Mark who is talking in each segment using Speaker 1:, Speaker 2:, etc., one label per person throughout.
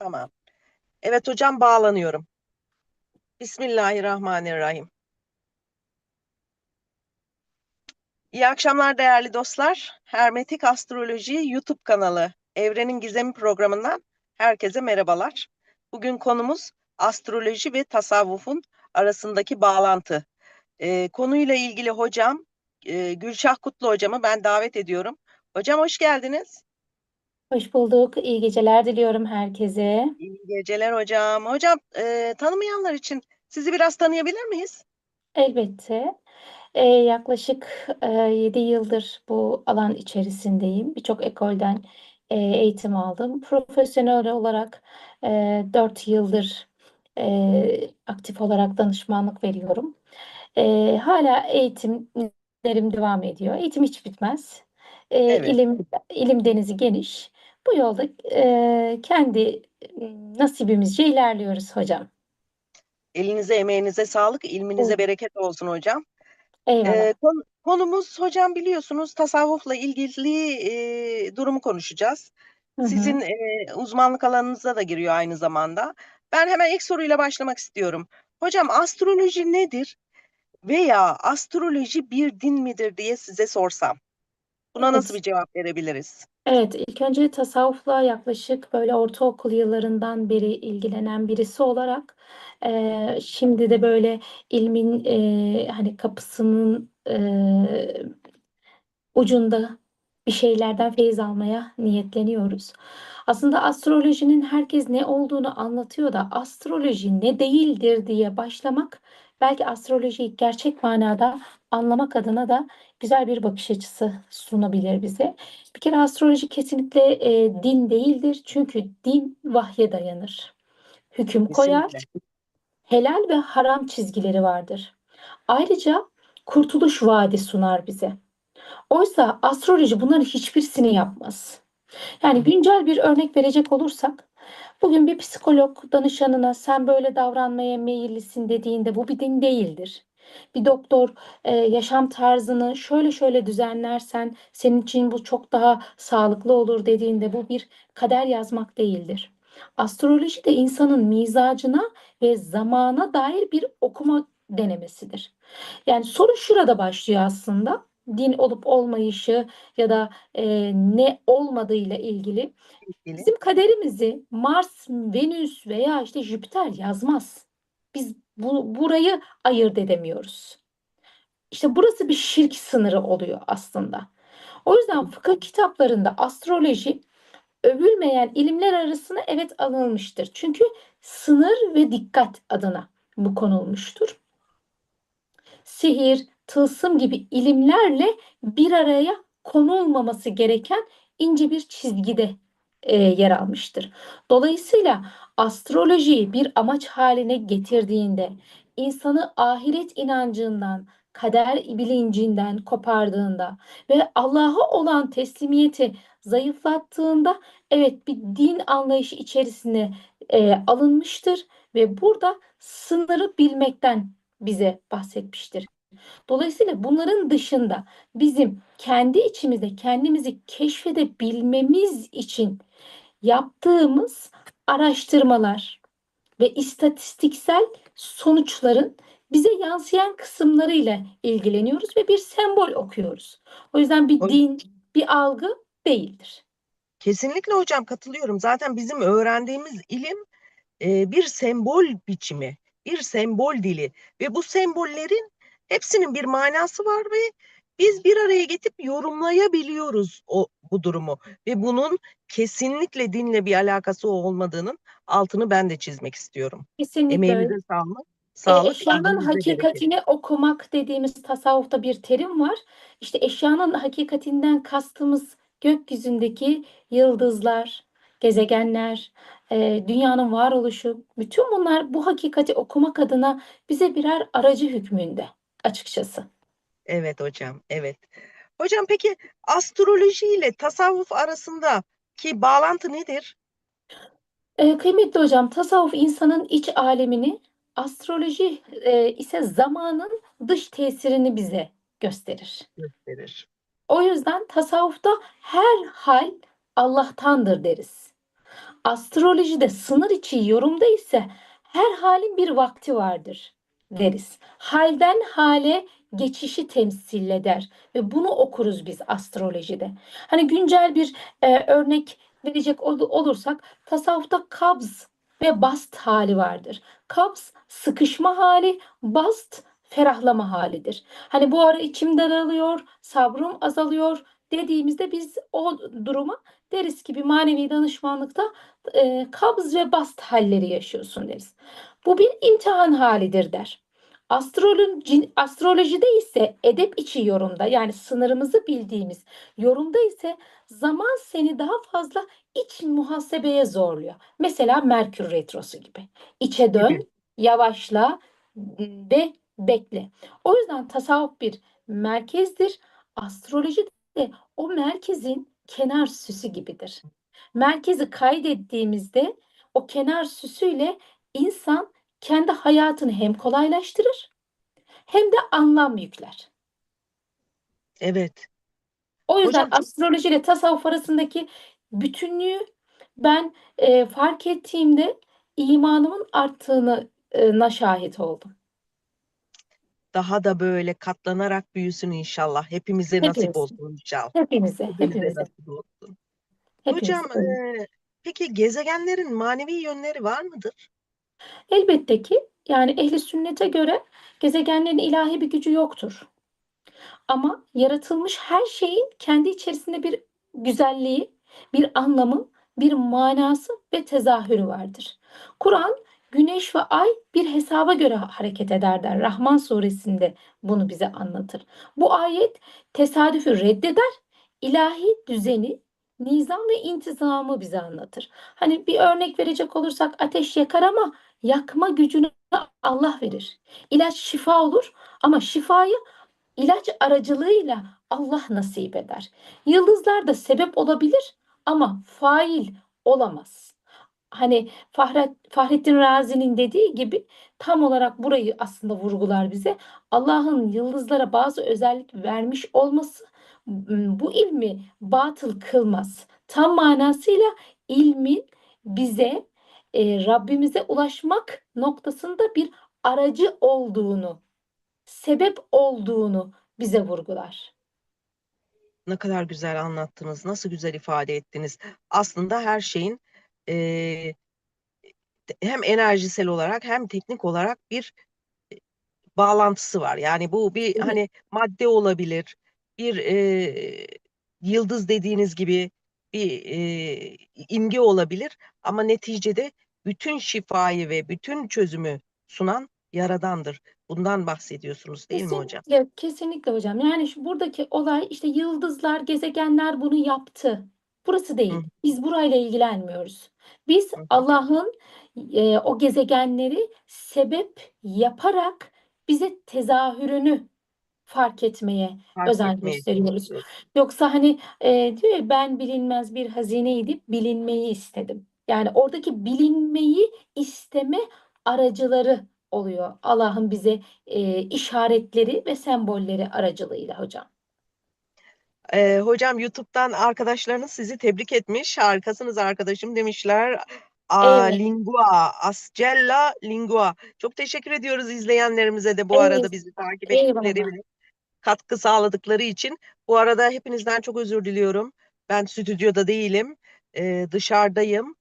Speaker 1: Tamam. Evet hocam bağlanıyorum. Bismillahirrahmanirrahim. İyi akşamlar değerli dostlar. Hermetik Astroloji YouTube kanalı Evrenin Gizemi programından herkese merhabalar. Bugün konumuz astroloji ve tasavvufun arasındaki bağlantı. Ee, konuyla ilgili hocam e, Gülşah Kutlu hocamı ben davet ediyorum. Hocam hoş geldiniz.
Speaker 2: Hoş bulduk. İyi geceler diliyorum herkese.
Speaker 1: İyi geceler hocam. Hocam e, tanımayanlar için sizi biraz tanıyabilir miyiz?
Speaker 2: Elbette. Ee, yaklaşık e, 7 yıldır bu alan içerisindeyim. Birçok ekolden e, eğitim aldım. Profesyonel olarak e, 4 yıldır e, aktif olarak danışmanlık veriyorum. E, hala eğitimlerim devam ediyor. Eğitim hiç bitmez. E,
Speaker 1: Evet.
Speaker 2: ilim ilim denizi geniş. Bu yolda e, kendi nasibimizce ilerliyoruz hocam.
Speaker 1: Elinize emeğinize sağlık, ilminize
Speaker 2: Evet.
Speaker 1: bereket olsun hocam.
Speaker 2: Eyvallah.
Speaker 1: Ee, kon- konumuz hocam biliyorsunuz tasavvufla ilgili e, durumu konuşacağız.
Speaker 2: Hı hı.
Speaker 1: Sizin e, uzmanlık alanınıza da giriyor aynı zamanda. Ben hemen ilk soruyla başlamak istiyorum. Hocam astroloji nedir? Veya astroloji bir din midir diye size sorsam. Buna nasıl
Speaker 2: Evet.
Speaker 1: bir cevap verebiliriz?
Speaker 2: Evet, ilk önce tasavvufla yaklaşık böyle ortaokul yıllarından beri ilgilenen birisi olarak eee, şimdi de böyle ilmin eee, hani kapısının eee, ucunda bir şeylerden feyiz almaya niyetleniyoruz. Aslında astrolojinin herkes ne olduğunu anlatıyor da astroloji ne değildir diye başlamak belki astrolojiyi gerçek manada anlamak adına da güzel bir bakış açısı sunabilir bize. Bir kere astroloji kesinlikle e, din değildir. Çünkü din vahye dayanır. Hüküm koyar,
Speaker 1: Kesinlikle.
Speaker 2: helal ve haram çizgileri vardır. Ayrıca kurtuluş vaadi sunar bize. Oysa astroloji bunların hiçbirisini yapmaz. Yani güncel bir örnek verecek olursak, bugün bir psikolog danışanına sen böyle davranmaya meyillisin dediğinde bu bir din değildir. Bir doktor e, yaşam tarzını şöyle şöyle düzenlersen senin için bu çok daha sağlıklı olur dediğinde bu bir kader yazmak değildir. Astroloji de insanın mizacına ve zamana dair bir okuma denemesidir. Yani soru şurada başlıyor aslında. Din olup olmayışı ya da e, ne olmadığıyla ilgili.
Speaker 1: ilgili.
Speaker 2: Bizim kaderimizi Mars, Venüs veya işte Jüpiter yazmaz. Biz bu, burayı ayırt edemiyoruz. İşte burası bir şirk sınırı oluyor aslında. O yüzden fıkıh kitaplarında astroloji övülmeyen ilimler arasına evet alınmıştır. Çünkü sınır ve dikkat adına bu konulmuştur. Sihir, tılsım gibi ilimlerle bir araya konulmaması gereken ince bir çizgide e, yer almıştır. Dolayısıyla astrolojiyi bir amaç haline getirdiğinde, insanı ahiret inancından, kader bilincinden kopardığında ve Allah'a olan teslimiyeti zayıflattığında evet bir din anlayışı içerisine e, alınmıştır ve burada sınırı bilmekten bize bahsetmiştir. Dolayısıyla bunların dışında bizim kendi içimizde kendimizi keşfedebilmemiz için yaptığımız araştırmalar ve istatistiksel sonuçların bize yansıyan kısımlarıyla ilgileniyoruz ve bir sembol okuyoruz. O yüzden bir din, bir algı değildir.
Speaker 1: Kesinlikle hocam katılıyorum. Zaten bizim öğrendiğimiz ilim e, bir sembol biçimi, bir sembol dili ve bu sembollerin hepsinin bir manası var ve biz bir araya getirip yorumlayabiliyoruz o bu durumu ve bunun kesinlikle dinle bir alakası olmadığının altını ben de çizmek istiyorum.
Speaker 2: Kesinlikle.
Speaker 1: Emeğinize sağlık,
Speaker 2: E,
Speaker 1: sağlık,
Speaker 2: eşyanın hakikatini okumak dediğimiz tasavvufta bir terim var. İşte eşyanın hakikatinden kastımız gökyüzündeki yıldızlar, gezegenler, e, dünyanın varoluşu. Bütün bunlar bu hakikati okumak adına bize birer aracı hükmünde açıkçası.
Speaker 1: Evet hocam, evet. Hocam peki astroloji ile tasavvuf arasındaki bağlantı nedir?
Speaker 2: E, kıymetli hocam, tasavvuf insanın iç alemini, astroloji e, ise zamanın dış tesirini bize gösterir.
Speaker 1: Gösterir.
Speaker 2: O yüzden tasavvufta her hal Allah'tandır deriz. Astrolojide sınır içi yorumda ise her halin bir vakti vardır deriz. Halden hale geçişi temsil eder ve bunu okuruz biz astrolojide. Hani güncel bir e, örnek verecek ol- olursak tasavvufta kabz ve bast hali vardır. Kabz sıkışma hali, bast ferahlama halidir. Hani bu ara içim daralıyor, sabrım azalıyor dediğimizde biz o duruma deriz ki bir manevi danışmanlıkta e, kabz ve bast halleri yaşıyorsun deriz. Bu bir imtihan halidir der. Astroloji, astrolojide ise edep içi yorumda yani sınırımızı bildiğimiz yorumda ise zaman seni daha fazla iç muhasebeye zorluyor. Mesela Merkür Retrosu gibi. İçe dön, yavaşla ve bekle. O yüzden tasavvuf bir merkezdir. Astroloji de o merkezin kenar süsü gibidir. Merkezi kaydettiğimizde o kenar süsüyle insan kendi hayatını hem kolaylaştırır hem de anlam yükler.
Speaker 1: Evet.
Speaker 2: O yüzden
Speaker 1: Hocam
Speaker 2: astroloji ile tasavvuf arasındaki bütünlüğü ben e, fark ettiğimde imanımın arttığını e, na şahit oldum.
Speaker 1: Daha da böyle katlanarak büyüsün inşallah. Hepimize nasip
Speaker 2: Hepimiz.
Speaker 1: olsun inşallah.
Speaker 2: Hepimize,
Speaker 1: Hepimize
Speaker 2: hepimize,
Speaker 1: nasip olsun.
Speaker 2: hepimize.
Speaker 1: Hocam e, peki gezegenlerin manevi yönleri var mıdır?
Speaker 2: Elbette ki yani ehli sünnete göre gezegenlerin ilahi bir gücü yoktur. Ama yaratılmış her şeyin kendi içerisinde bir güzelliği, bir anlamı, bir manası ve tezahürü vardır. Kur'an güneş ve ay bir hesaba göre hareket eder der. Rahman suresinde bunu bize anlatır. Bu ayet tesadüfü reddeder, ilahi düzeni, nizam ve intizamı bize anlatır. Hani bir örnek verecek olursak ateş yakar ama yakma gücünü Allah verir. İlaç şifa olur ama şifayı ilaç aracılığıyla Allah nasip eder. Yıldızlar da sebep olabilir ama fail olamaz. Hani Fahret, Fahrettin Razi'nin dediği gibi tam olarak burayı aslında vurgular bize. Allah'ın yıldızlara bazı özellik vermiş olması bu ilmi batıl kılmaz. Tam manasıyla ilmin bize e, Rabbimize ulaşmak noktasında bir aracı olduğunu, sebep olduğunu bize vurgular.
Speaker 1: Ne kadar güzel anlattınız, nasıl güzel ifade ettiniz. Aslında her şeyin e, hem enerjisel olarak hem teknik olarak bir e, bağlantısı var. Yani bu bir
Speaker 2: Evet.
Speaker 1: hani madde olabilir, bir e, yıldız dediğiniz gibi bir e, imge olabilir ama neticede bütün şifayı ve bütün çözümü sunan Yaradandır. Bundan bahsediyorsunuz değil mi hocam?
Speaker 2: Kesinlikle, kesinlikle hocam. Yani şu buradaki olay işte yıldızlar, gezegenler bunu yaptı. Burası değil.
Speaker 1: Hı.
Speaker 2: Biz burayla ilgilenmiyoruz. Biz
Speaker 1: Hı hı.
Speaker 2: Allah'ın e, o gezegenleri sebep yaparak bize tezahürünü fark etmeye
Speaker 1: Fark
Speaker 2: özen
Speaker 1: etmeye
Speaker 2: gösteriyoruz. Yoksa hani e, diyor ya ben bilinmez bir hazineydim, bilinmeyi istedim. Yani oradaki bilinmeyi isteme aracıları oluyor. Allah'ın bize e, işaretleri ve sembolleri aracılığıyla hocam.
Speaker 1: Ee, hocam YouTube'dan arkadaşlarınız sizi tebrik etmiş. Harikasınız arkadaşım demişler. A
Speaker 2: Evet.
Speaker 1: lingua, ascella lingua. Çok teşekkür ediyoruz izleyenlerimize de bu arada
Speaker 2: Evet.
Speaker 1: bizi takip ettikleri katkı sağladıkları için. Bu arada hepinizden çok özür diliyorum. Ben stüdyoda değilim. Ee, dışarıdayım.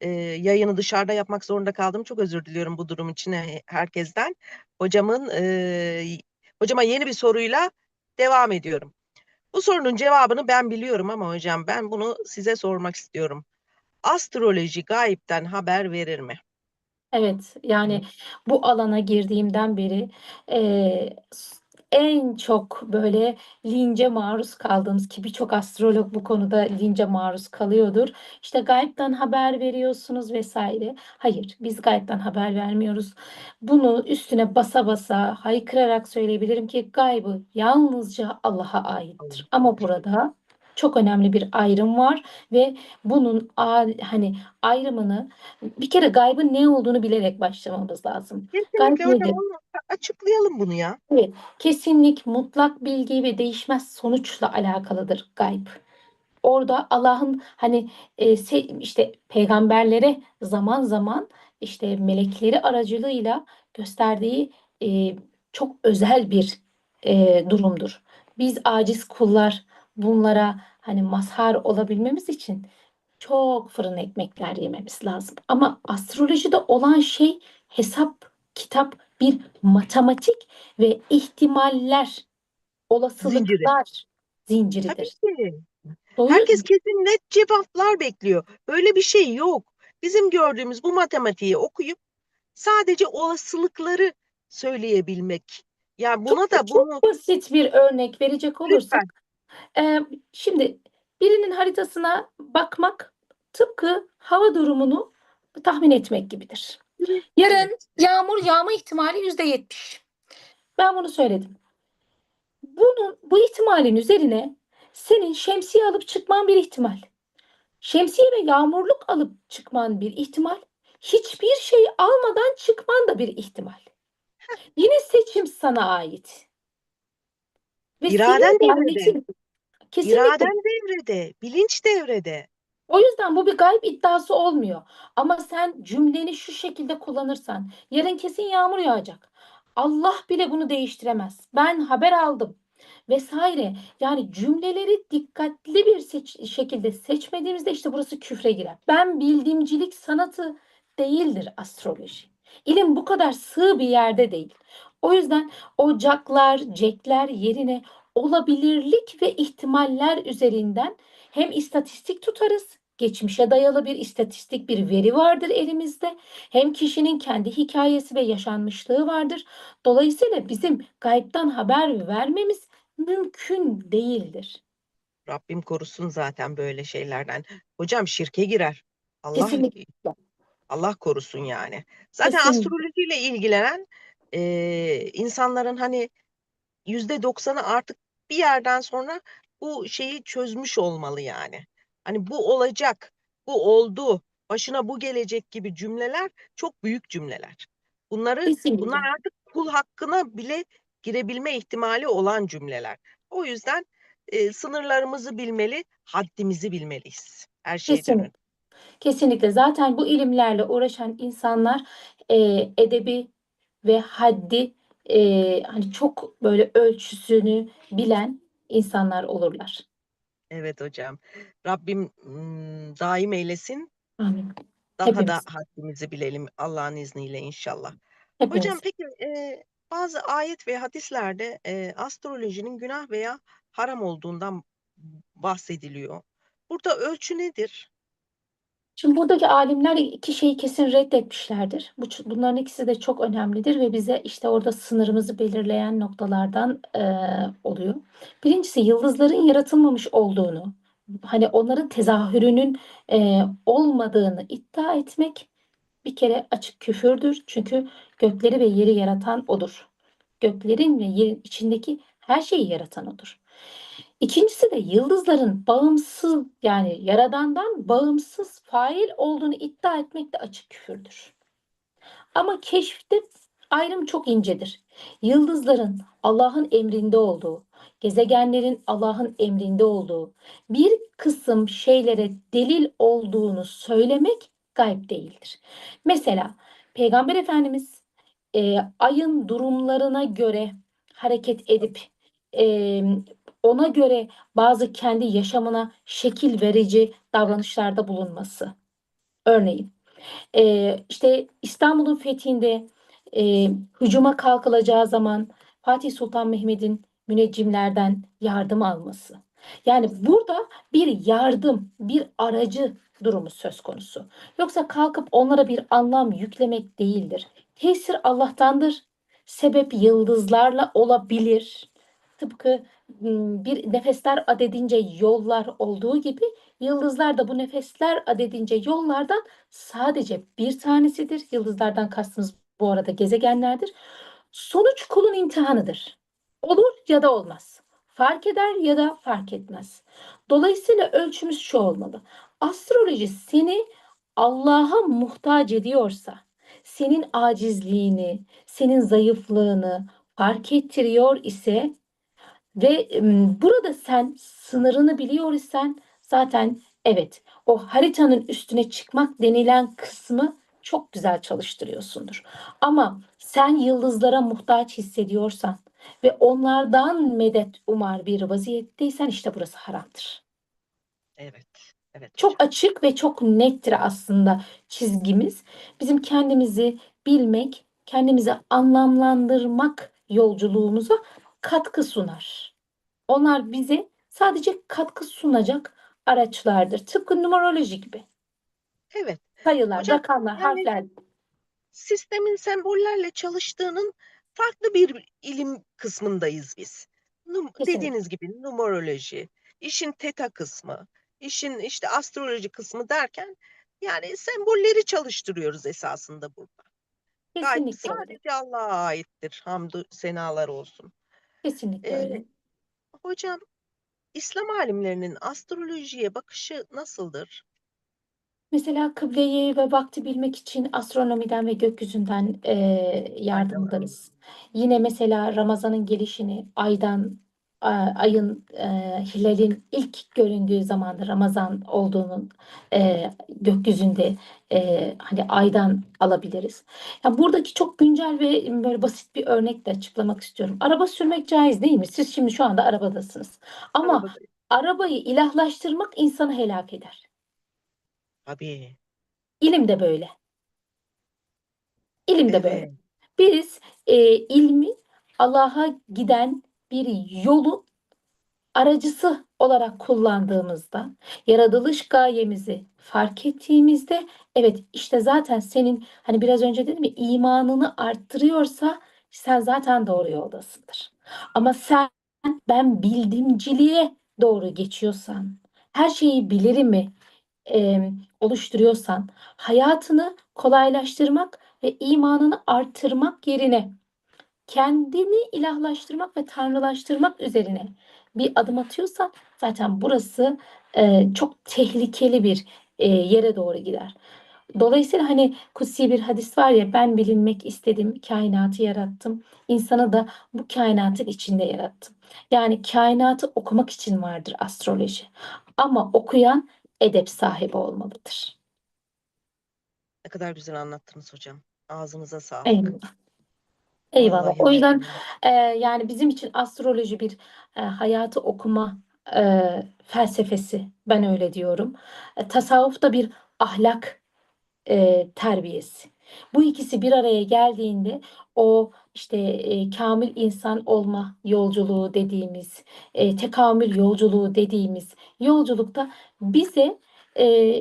Speaker 1: Ee, yayını dışarıda yapmak zorunda kaldım. Çok özür diliyorum bu durum için he- herkesten. Hocamın e, hocama yeni bir soruyla devam ediyorum. Bu sorunun cevabını ben biliyorum ama hocam ben bunu size sormak istiyorum. Astroloji gayipten haber verir mi?
Speaker 2: Evet, yani bu alana girdiğimden beri s- en çok böyle lince maruz kaldığımız ki birçok astrolog bu konuda lince maruz kalıyordur. İşte gaybden haber veriyorsunuz vesaire. Hayır, biz gaybden haber vermiyoruz. Bunu üstüne basa basa haykırarak söyleyebilirim ki gaybı yalnızca Allah'a aittir. Ama burada çok önemli bir ayrım var ve bunun hani ayrımını bir kere gaybın ne olduğunu bilerek başlamamız lazım. Gayb
Speaker 1: Kesinlikle hocam
Speaker 2: nedir?
Speaker 1: açıklayalım bunu ya.
Speaker 2: Kesinlik, mutlak bilgi ve değişmez sonuçla alakalıdır gayb. orada Allah'ın hani e, işte peygamberlere zaman zaman işte melekleri aracılığıyla gösterdiği e, çok özel bir e, durumdur. Biz aciz kullar bunlara hani mazhar olabilmemiz için çok fırın ekmekler yememiz lazım. Ama astrolojide olan şey hesap, kitap, bir matematik ve ihtimaller, olasılıklar zinciridir.
Speaker 1: Tabii ki.
Speaker 2: Doğru-
Speaker 1: Herkes kesin net cevaplar bekliyor. Böyle bir şey yok. Bizim gördüğümüz bu matematiği okuyup sadece olasılıkları söyleyebilmek. Yani buna da
Speaker 2: çok
Speaker 1: bunu
Speaker 2: basit bir örnek verecek olursak,
Speaker 1: lütfen
Speaker 2: e, şimdi birinin haritasına bakmak tıpkı hava durumunu tahmin etmek gibidir. Yarın yağmur yağma ihtimali yüzde yetmiş. Ben bunu söyledim. Bunun bu ihtimalin üzerine senin şemsiye alıp çıkman bir ihtimal. Şemsiye ve yağmurluk alıp çıkman bir ihtimal. Hiçbir şey almadan çıkman da bir ihtimal. Yine seçim sana ait. Ve
Speaker 1: İraden
Speaker 2: senin
Speaker 1: devrede.
Speaker 2: Kesinlikle.
Speaker 1: iraden devrede, bilinç devrede.
Speaker 2: O yüzden bu bir gayb iddiası olmuyor. Ama sen cümleni şu şekilde kullanırsan, yarın kesin yağmur yağacak. Allah bile bunu değiştiremez. Ben haber aldım vesaire. Yani cümleleri dikkatli bir seç- şekilde seçmediğimizde işte burası küfre girer. Ben bildiğimcilik sanatı değildir astroloji. İlim bu kadar sığ bir yerde değil. O yüzden ocaklar, cekler yerine olabilirlik ve ihtimaller üzerinden hem istatistik tutarız, geçmişe dayalı bir istatistik bir veri vardır elimizde. Hem kişinin kendi hikayesi ve yaşanmışlığı vardır. Dolayısıyla bizim gaybtan haber vermemiz mümkün değildir.
Speaker 1: Rabbim korusun zaten böyle şeylerden. Hocam şirke girer. Allah
Speaker 2: Kesinlikle.
Speaker 1: Allah korusun yani. Zaten
Speaker 2: Kesinlikle.
Speaker 1: astrolojiyle ilgilenen eee, insanların hani yüzde doksanı artık bir yerden sonra bu şeyi çözmüş olmalı yani. Hani bu olacak, bu oldu, başına bu gelecek gibi cümleler çok büyük cümleler. Bunları
Speaker 2: Kesinlikle.
Speaker 1: bunlar artık kul hakkına bile girebilme ihtimali olan cümleler. O yüzden e, sınırlarımızı bilmeli, haddimizi bilmeliyiz. Her şeyden önce.
Speaker 2: Kesinlikle. Kesinlikle. Zaten bu ilimlerle uğraşan insanlar e, edebi ve haddi e, hani çok böyle ölçüsünü bilen insanlar olurlar.
Speaker 1: Evet hocam. Rabbim mm, daim eylesin.
Speaker 2: Amin.
Speaker 1: Daha da
Speaker 2: Hepimiz.
Speaker 1: haddimizi bilelim Allah'ın izniyle inşallah.
Speaker 2: Hepimiz.
Speaker 1: Hocam peki e, bazı ayet ve hadislerde e, astrolojinin günah veya haram olduğundan bahsediliyor. Burada ölçü nedir?
Speaker 2: Şimdi buradaki alimler iki şeyi kesin reddetmişlerdir. Bu, bunların ikisi de çok önemlidir ve bize işte orada sınırımızı belirleyen noktalardan eee, oluyor. Birincisi yıldızların yaratılmamış olduğunu, hani onların tezahürünün eee, olmadığını iddia etmek bir kere açık küfürdür. Çünkü gökleri ve yeri yaratan odur. Göklerin ve yerin içindeki her şeyi yaratan odur. İkincisi de yıldızların bağımsız yani yaradandan bağımsız fail olduğunu iddia etmek de açık küfürdür. Ama keşifte ayrım çok incedir. Yıldızların Allah'ın emrinde olduğu, gezegenlerin Allah'ın emrinde olduğu, bir kısım şeylere delil olduğunu söylemek gayb değildir. Mesela Peygamber Efendimiz e, ayın durumlarına göre hareket edip e, ona göre bazı kendi yaşamına şekil verici davranışlarda bulunması. Örneğin e, işte İstanbul'un fethinde e, hücuma kalkılacağı zaman Fatih Sultan Mehmet'in müneccimlerden yardım alması. Yani burada bir yardım, bir aracı durumu söz konusu. Yoksa kalkıp onlara bir anlam yüklemek değildir. Tesir Allah'tandır. Sebep yıldızlarla olabilir. Tıpkı bir nefesler adedince yollar olduğu gibi yıldızlar da bu nefesler adedince yollardan sadece bir tanesidir. Yıldızlardan kastımız bu arada gezegenlerdir. Sonuç kulun imtihanıdır. Olur ya da olmaz. Fark eder ya da fark etmez. Dolayısıyla ölçümüz şu olmalı. Astroloji seni Allah'a muhtaç ediyorsa, senin acizliğini, senin zayıflığını fark ettiriyor ise ve burada sen sınırını biliyor isen Zaten evet o haritanın üstüne çıkmak denilen kısmı çok güzel çalıştırıyorsundur. Ama sen yıldızlara muhtaç hissediyorsan ve onlardan medet umar bir vaziyetteysen işte burası haramdır.
Speaker 1: Evet. Evet
Speaker 2: Çok
Speaker 1: hocam.
Speaker 2: açık ve çok nettir aslında çizgimiz. Bizim kendimizi bilmek, kendimizi anlamlandırmak yolculuğumuza katkı sunar. Onlar bize sadece katkı sunacak araçlardır. Tıpkı numeroloji gibi.
Speaker 1: Evet.
Speaker 2: Sayılar,
Speaker 1: Hocam,
Speaker 2: rakamlar,
Speaker 1: yani-
Speaker 2: harfler.
Speaker 1: Sistemin sembollerle çalıştığının farklı bir ilim kısmındayız biz. Num-
Speaker 2: Kesinlikle.
Speaker 1: dediğiniz gibi numeroloji, işin teta kısmı, işin işte astroloji kısmı derken yani sembolleri çalıştırıyoruz esasında burada. Gayet
Speaker 2: Kesinlikle öyle.
Speaker 1: sadece Allah'a aittir. Hamdü senalar olsun.
Speaker 2: Kesinlikle
Speaker 1: Ee,
Speaker 2: öyle.
Speaker 1: Hocam İslam alimlerinin astrolojiye bakışı nasıldır?
Speaker 2: Mesela kıbleyi ve vakti bilmek için astronomiden ve gökyüzünden eee yardım alırız. Yine mesela Ramazan'ın gelişini aydan, ayın, eee, hilalin ilk göründüğü zamanda Ramazan olduğunun eee, gökyüzünde eee, hani aydan alabiliriz. Ya buradaki çok güncel ve böyle basit bir örnekle açıklamak istiyorum. Araba sürmek caiz değil mi? Siz şimdi şu anda arabadasınız. Ama
Speaker 1: Arabada-
Speaker 2: arabayı ilahlaştırmak insanı helak eder.
Speaker 1: Tabii.
Speaker 2: İlim de böyle. İlim de böyle.
Speaker 1: Evet.
Speaker 2: Biz e, ilmi Allah'a giden bir yolun aracısı olarak kullandığımızda, yaratılış gayemizi fark ettiğimizde, evet işte zaten senin hani biraz önce dedim ya imanını arttırıyorsa sen zaten doğru yoldasındır. Ama sen ben bildimciliğe doğru geçiyorsan, her şeyi bilirimi e, oluşturuyorsan, hayatını kolaylaştırmak ve imanını artırmak yerine kendini ilahlaştırmak ve tanrılaştırmak üzerine bir adım atıyorsan zaten burası e, çok tehlikeli bir e, yere doğru gider. Dolayısıyla hani kutsi bir hadis var ya ben bilinmek istedim, kainatı yarattım. İnsanı da bu kainatın içinde yarattım. Yani kainatı okumak için vardır astroloji. Ama okuyan edep sahibi olmalıdır.
Speaker 1: Ne kadar güzel anlattınız hocam. Ağzınıza sağlık.
Speaker 2: Eyvallah. Eyvallah.
Speaker 1: Vallahi
Speaker 2: O yüzden e, yani bizim için astroloji bir e, hayatı okuma e, felsefesi. Ben öyle diyorum. E, tasavvuf da bir ahlak e, terbiyesi. Bu ikisi bir araya geldiğinde o işte e, kamil insan olma yolculuğu dediğimiz, e, tekamül yolculuğu dediğimiz yolculukta bize e,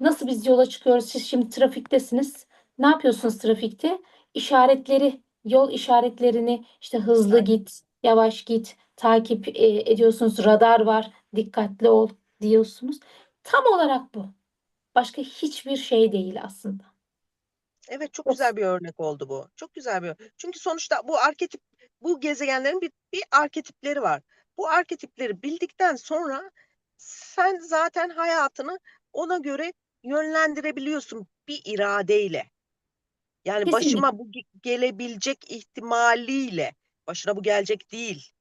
Speaker 2: nasıl biz yola çıkıyoruz? Siz şimdi trafiktesiniz. Ne yapıyorsunuz trafikte? İşaretleri, yol işaretlerini işte hızlı
Speaker 1: Aynen.
Speaker 2: git, yavaş git, takip e, ediyorsunuz. Radar var, dikkatli ol diyorsunuz. Tam olarak bu. Başka hiçbir şey değil aslında.
Speaker 1: Evet Çok- güzel bir örnek oldu bu. Çok güzel bir. Çünkü sonuçta bu arketip bu gezegenlerin bir, bir arketipleri var. Bu arketipleri bildikten sonra sen zaten hayatını ona göre yönlendirebiliyorsun bir iradeyle. Yani
Speaker 2: Kesinlikle.
Speaker 1: başıma bu ge- gelebilecek ihtimaliyle, başına bu gelecek değil,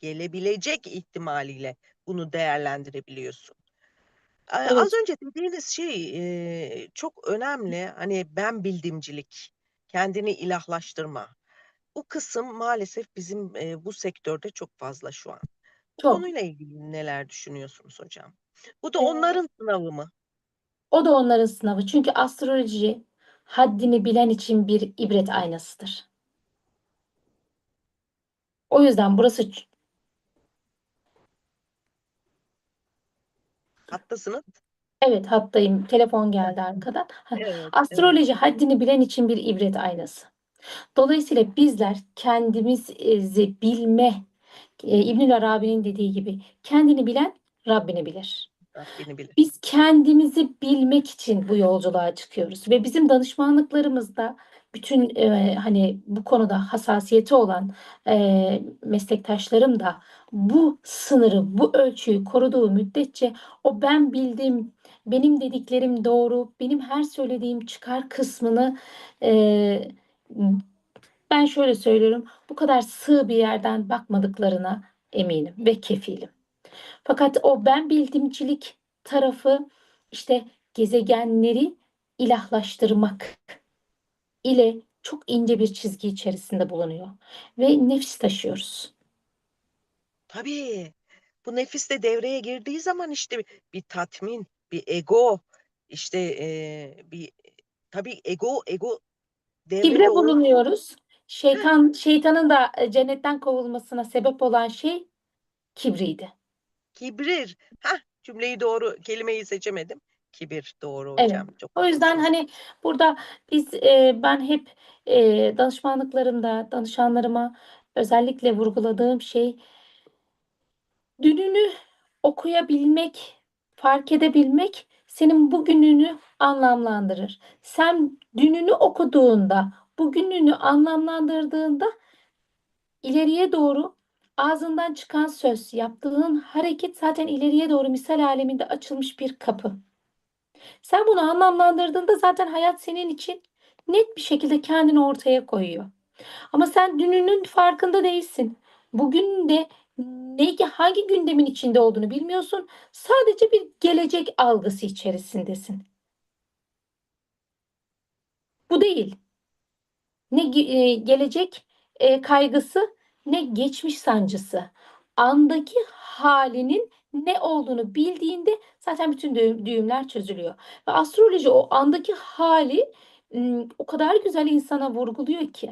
Speaker 1: gelebilecek ihtimaliyle bunu değerlendirebiliyorsun. Ee,
Speaker 2: Evet.
Speaker 1: Az önce dediğiniz şey e, çok önemli. Hani ben bildimcilik, kendini ilahlaştırma. Bu kısım maalesef bizim e, bu sektörde çok fazla şu an. Bu
Speaker 2: Çok.
Speaker 1: konuyla ilgili neler düşünüyorsunuz hocam? Bu da onların sınavı mı?
Speaker 2: O da onların sınavı. Çünkü astroloji haddini bilen için bir ibret aynasıdır. O yüzden burası
Speaker 1: Hattasınız.
Speaker 2: evet hattayım. Telefon geldi arkadan.
Speaker 1: Evet, evet.
Speaker 2: Astroloji haddini bilen için bir ibret aynası. Dolayısıyla bizler kendimizi bilme, e, İbnül Arabi'nin dediği gibi kendini bilen Rabbini bilir.
Speaker 1: Rabbini bilir.
Speaker 2: Biz kendimizi bilmek için bu yolculuğa çıkıyoruz ve bizim danışmanlıklarımızda bütün e, hani bu konuda hassasiyeti olan e, meslektaşlarım da bu sınırı, bu ölçüyü koruduğu müddetçe o ben bildim, benim dediklerim doğru, benim her söylediğim çıkar kısmını e, ben şöyle söylüyorum, bu kadar sığ bir yerden bakmadıklarına eminim ve kefilim. Fakat o ben bildiğimcilik tarafı işte gezegenleri ilahlaştırmak ile çok ince bir çizgi içerisinde bulunuyor ve nefis taşıyoruz.
Speaker 1: Tabii. Bu nefis de devreye girdiği zaman işte bir tatmin, bir ego, işte eee, bir tabii ego ego
Speaker 2: Kibre bulunuyoruz. Şeytan şeytanın da e, cennetten kovulmasına sebep olan şey kibriydi.
Speaker 1: Kibir. Heh, cümleyi doğru, kelimeyi seçemedim. Kibir. Doğru
Speaker 2: Evet.
Speaker 1: hocam. Çok
Speaker 2: O yüzden
Speaker 1: haklısınız.
Speaker 2: hani burada biz e, ben hep e, danışmanlıklarımda danışanlarıma özellikle vurguladığım şey dününü okuyabilmek, fark edebilmek senin bugününü anlamlandırır. Sen dününü okuduğunda, bugününü anlamlandırdığında ileriye doğru ağzından çıkan söz, yaptığın hareket zaten ileriye doğru misal aleminde açılmış bir kapı. Sen bunu anlamlandırdığında zaten hayat senin için net bir şekilde kendini ortaya koyuyor. Ama sen dününün farkında değilsin. Bugün de ne, hangi gündemin içinde olduğunu bilmiyorsun. Sadece bir gelecek algısı içerisindesin. Bu değil. Ne e, gelecek e, kaygısı ne geçmiş sancısı. Andaki halinin ne olduğunu bildiğinde zaten bütün düğüm- düğümler çözülüyor. Ve astroloji o andaki hali o kadar güzel insana vurguluyor ki.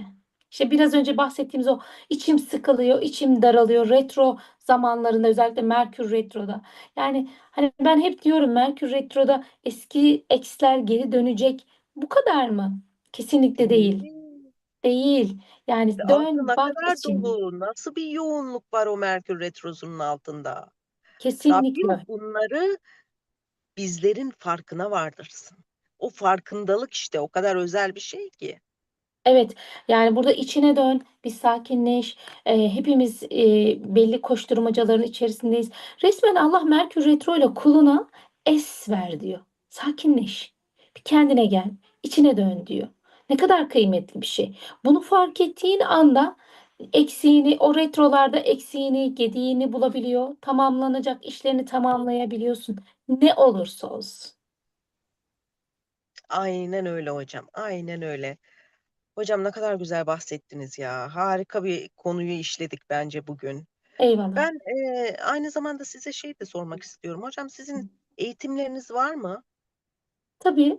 Speaker 2: İşte biraz önce bahsettiğimiz o içim sıkılıyor, içim daralıyor retro zamanlarında özellikle Merkür retroda. Yani hani ben hep diyorum Merkür retroda eski eksler geri dönecek. Bu kadar mı? Kesinlikle değil.
Speaker 1: Değil.
Speaker 2: Yani dön
Speaker 1: ne
Speaker 2: bak
Speaker 1: kadar
Speaker 2: içine.
Speaker 1: dolu, nasıl bir yoğunluk var o Merkür Retrosu'nun altında.
Speaker 2: Kesinlikle
Speaker 1: Rabbim bunları bizlerin farkına vardırsın. O farkındalık işte o kadar özel bir şey ki.
Speaker 2: Evet, yani burada içine dön, bir sakinleş. Ee, hepimiz e, belli koşturmacaların içerisindeyiz. Resmen Allah Merkür Retro ile kuluna es ver diyor. Sakinleş, bir kendine gel, içine dön diyor. Ne kadar kıymetli bir şey. Bunu fark ettiğin anda eksiğini, o retrolarda eksiğini, gediğini bulabiliyor. Tamamlanacak işlerini tamamlayabiliyorsun. Ne olursa olsun.
Speaker 1: Aynen öyle hocam. Aynen öyle. Hocam ne kadar güzel bahsettiniz ya. Harika bir konuyu işledik bence bugün.
Speaker 2: Eyvallah.
Speaker 1: Ben eee, aynı zamanda size şey de sormak istiyorum. Hocam sizin eğitimleriniz var mı?
Speaker 2: Tabii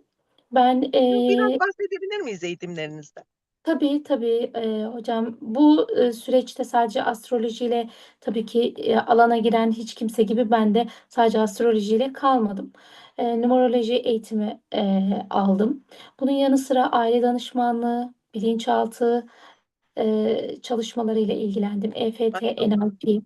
Speaker 2: ben
Speaker 1: Yok, Biraz
Speaker 2: e,
Speaker 1: bahsedebilir miyiz eğitimlerinizden?
Speaker 2: Tabii tabii e, hocam bu e, süreçte sadece astrolojiyle tabii ki e, alana giren hiç kimse gibi ben de sadece astrolojiyle kalmadım. E, numeroloji eğitimi e, aldım. Bunun yanı sıra aile danışmanlığı, bilinçaltı e, çalışmalarıyla ilgilendim. EFT. NLP,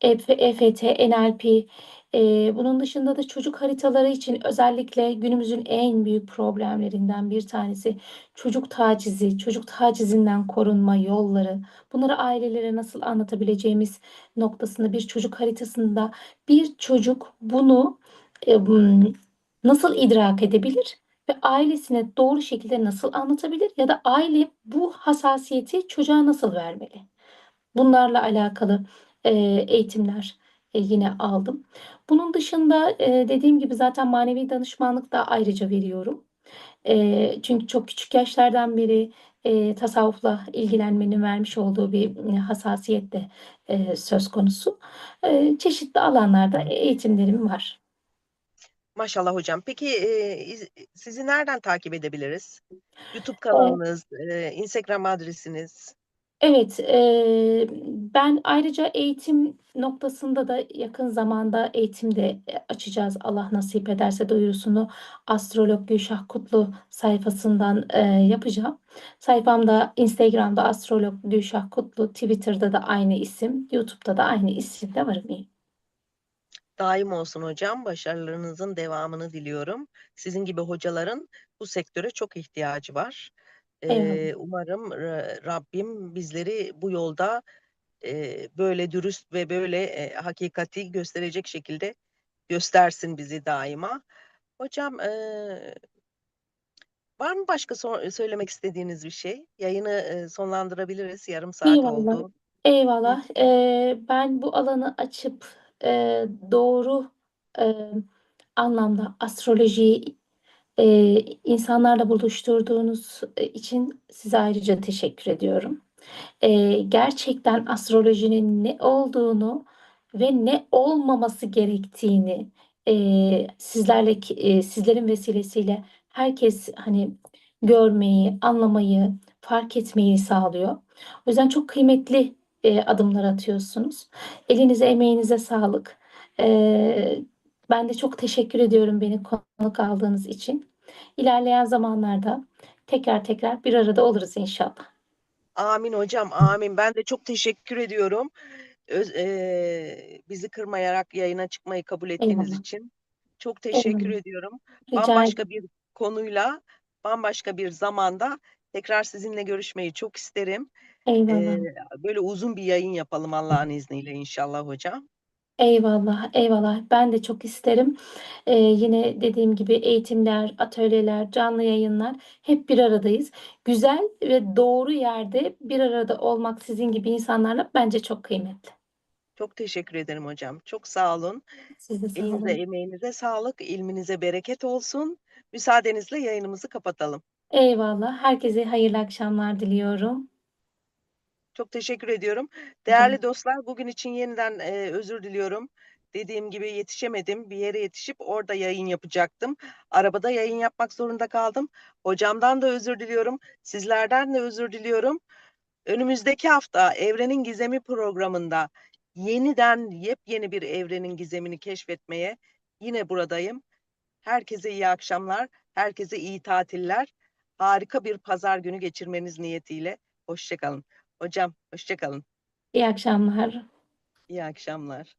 Speaker 2: EF EFT, NLP. Ee, bunun dışında da çocuk haritaları için özellikle günümüzün en büyük problemlerinden bir tanesi çocuk tacizi, çocuk tacizinden korunma yolları. Bunları ailelere nasıl anlatabileceğimiz noktasında bir çocuk haritasında bir çocuk bunu e, nasıl idrak edebilir ve ailesine doğru şekilde nasıl anlatabilir ya da aile bu hassasiyeti çocuğa nasıl vermeli? Bunlarla alakalı e, eğitimler e, yine aldım. Bunun dışında e, dediğim gibi zaten manevi danışmanlık da ayrıca veriyorum. E, çünkü çok küçük yaşlardan beri e, tasavvufla ilgilenmenin vermiş olduğu bir hassasiyet de e, söz konusu. E, çeşitli alanlarda eğitimlerim var.
Speaker 1: Maşallah hocam. Peki sizi nereden takip edebiliriz? YouTube
Speaker 2: E,
Speaker 1: kanalınız, eee, Instagram adresiniz.
Speaker 2: Evet, eee, ben ayrıca eğitim noktasında da yakın zamanda eğitim de e, açacağız. Allah nasip ederse duyurusunu Astrolog Gülşah Kutlu sayfasından e, yapacağım. Sayfamda Instagram'da Astrolog Gülşah Kutlu, Twitter'da da aynı isim, YouTube'da da aynı isimde varım.
Speaker 1: Daim olsun hocam. Başarılarınızın devamını diliyorum. Sizin gibi hocaların bu sektöre çok ihtiyacı var.
Speaker 2: Eyvallah.
Speaker 1: Eee, umarım Ra- Rabbim bizleri bu yolda eee, böyle dürüst ve böyle eee, hakikati gösterecek şekilde göstersin bizi daima. Hocam eee, var mı başka so- söylemek istediğiniz bir şey? Yayını eee, sonlandırabiliriz. Yarım saat
Speaker 2: Eyvallah.
Speaker 1: oldu. Hı.
Speaker 2: Eyvallah. Ee, ben bu alanı açıp e, doğru e, anlamda astrolojiyi e, insanlarla buluşturduğunuz e, için size ayrıca teşekkür ediyorum. E, gerçekten astrolojinin ne olduğunu ve ne olmaması gerektiğini e, sizlerle e, sizlerin vesilesiyle herkes hani görmeyi, anlamayı, fark etmeyi sağlıyor. O yüzden çok kıymetli e, adımlar atıyorsunuz. Elinize, emeğinize sağlık. E, ben de çok teşekkür ediyorum beni konuk aldığınız için. İlerleyen zamanlarda tekrar tekrar bir arada oluruz inşallah.
Speaker 1: Amin hocam, amin. Ben de çok teşekkür ediyorum. Öz, eee, bizi kırmayarak yayına çıkmayı kabul ettiğiniz
Speaker 2: Eyvallah.
Speaker 1: için. Çok teşekkür
Speaker 2: Eyvallah.
Speaker 1: ediyorum.
Speaker 2: Rica
Speaker 1: Bambaşka bir konuyla, bambaşka bir zamanda tekrar sizinle görüşmeyi çok isterim.
Speaker 2: Eyvallah.
Speaker 1: Eee, böyle uzun bir yayın yapalım Allah'ın izniyle inşallah hocam.
Speaker 2: Eyvallah, eyvallah. Ben de çok isterim. Ee, yine dediğim gibi eğitimler, atölyeler, canlı yayınlar hep bir aradayız. Güzel ve doğru yerde bir arada olmak sizin gibi insanlarla bence çok kıymetli.
Speaker 1: Çok teşekkür ederim hocam. Çok sağ olun.
Speaker 2: Siz de sağ
Speaker 1: Elinize,
Speaker 2: olun.
Speaker 1: emeğinize sağlık, ilminize bereket olsun. Müsaadenizle yayınımızı kapatalım.
Speaker 2: Eyvallah. Herkese hayırlı akşamlar diliyorum.
Speaker 1: Çok teşekkür ediyorum. Değerli dostlar, bugün için yeniden e, özür diliyorum. Dediğim gibi yetişemedim. Bir yere yetişip orada yayın yapacaktım. Arabada yayın yapmak zorunda kaldım. Hocamdan da özür diliyorum. Sizlerden de özür diliyorum. Önümüzdeki hafta Evrenin Gizemi programında yeniden yepyeni bir evrenin gizemini keşfetmeye yine buradayım. Herkese iyi akşamlar, herkese iyi tatiller. Harika bir pazar günü geçirmeniz niyetiyle. Hoşçakalın. Hocam, hoşçakalın.
Speaker 2: İyi akşamlar.
Speaker 1: İyi akşamlar.